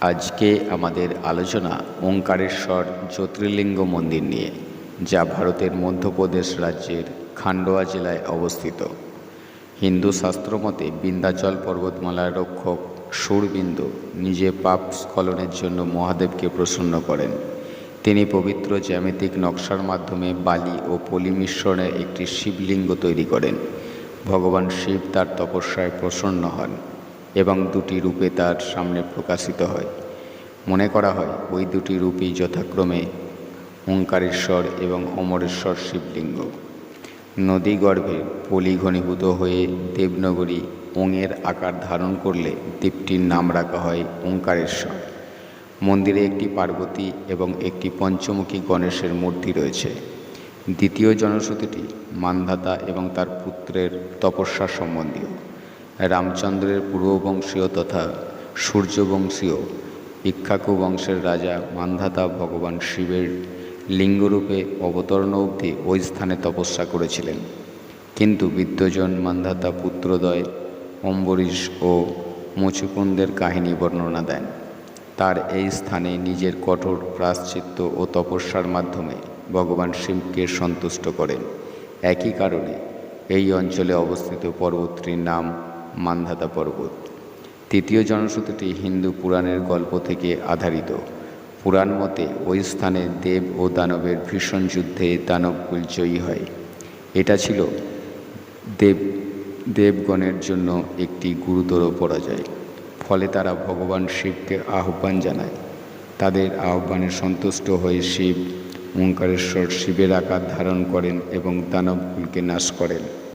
আজকে আমাদের আলোচনা ওঙ্কারেশ্বর জ্যোতির্লিঙ্গ মন্দির নিয়ে, যা ভারতের মধ্যপ্রদেশ রাজ্যের খান্ডোয়া জেলায় অবস্থিত। হিন্দু শাস্ত্র মতে বিন্ধ্যাচল পর্বতমালার রক্ষক সুরবিন্দু নিজে পাপ স্খলনের জন্য মহাদেবকে প্রসন্ন করেন। তিনি পবিত্র জ্যামিতিক নকশার মাধ্যমে বালি ও পলি মিশ্রণে একটি শিবলিঙ্গ তৈরি করেন। ভগবান শিব তার তপস্যায় প্রসন্ন হন। এবং দুটি রূপে তার সামনে প্রকাশিত হয়। মনে করা হয়, ওই দুটি রূপই যথাক্রমে ওঙ্কারেশ্বর এবং অমরেশ্বর শিবলিঙ্গ। নদী গর্ভে পলি ঘনীভূত হয়ে দেবনগরী ওঙের আকার ধারণ করলে দ্বীপটির নাম রাখা হয় ওঙ্কারেশ্বর। মন্দিরে একটি পার্বতী এবং একটি পঞ্চমুখী গণেশের মূর্তি রয়েছে। দ্বিতীয় জনশ্রুতিটি মান্ধাতা এবং তার পুত্রের তপস্যা সম্বন্ধীয়। রামচন্দ্রের পূর্ববংশীয় তথা সূর্যবংশীয় ইক্ষাকু বংশের রাজা মান্ধাতা ভগবান শিবের লিঙ্গরূপে অবতরণ অবধি ওই স্থানে তপস্যা করেছিলেন। কিন্তু বিদ্যজন মান্ধাতা পুত্রদয় অম্বরীশ ও মুচুকুন্দের কাহিনী বর্ণনা দেন। তার এই স্থানে নিজের কঠোর প্রাশ্চিত্য ও তপস্যার মাধ্যমে ভগবান শিবকে সন্তুষ্ট করেন। একই কারণে এই অঞ্চলে অবস্থিত পর্বতটির নাম মান্ধাতা পর্বত। তৃতীয় জনশ্রুতিটি হিন্দু পুরাণের গল্প থেকে আধারিত। পুরাণ মতে ওই স্থানে দেব ও দানবের ভীষণ যুদ্ধে দানবকুল জয়ী হয়। এটা ছিল দেব, দেবগণের জন্য একটি গুরুতর পরাজয়। ফলে তারা ভগবান শিবকে আহ্বান জানায়। তাদের আহ্বানে সন্তুষ্ট হয়ে শিব, ওঙ্কারেশ্বর শিবের আকার ধারণ করেন এবং দানবকুলকে নাশ করেন।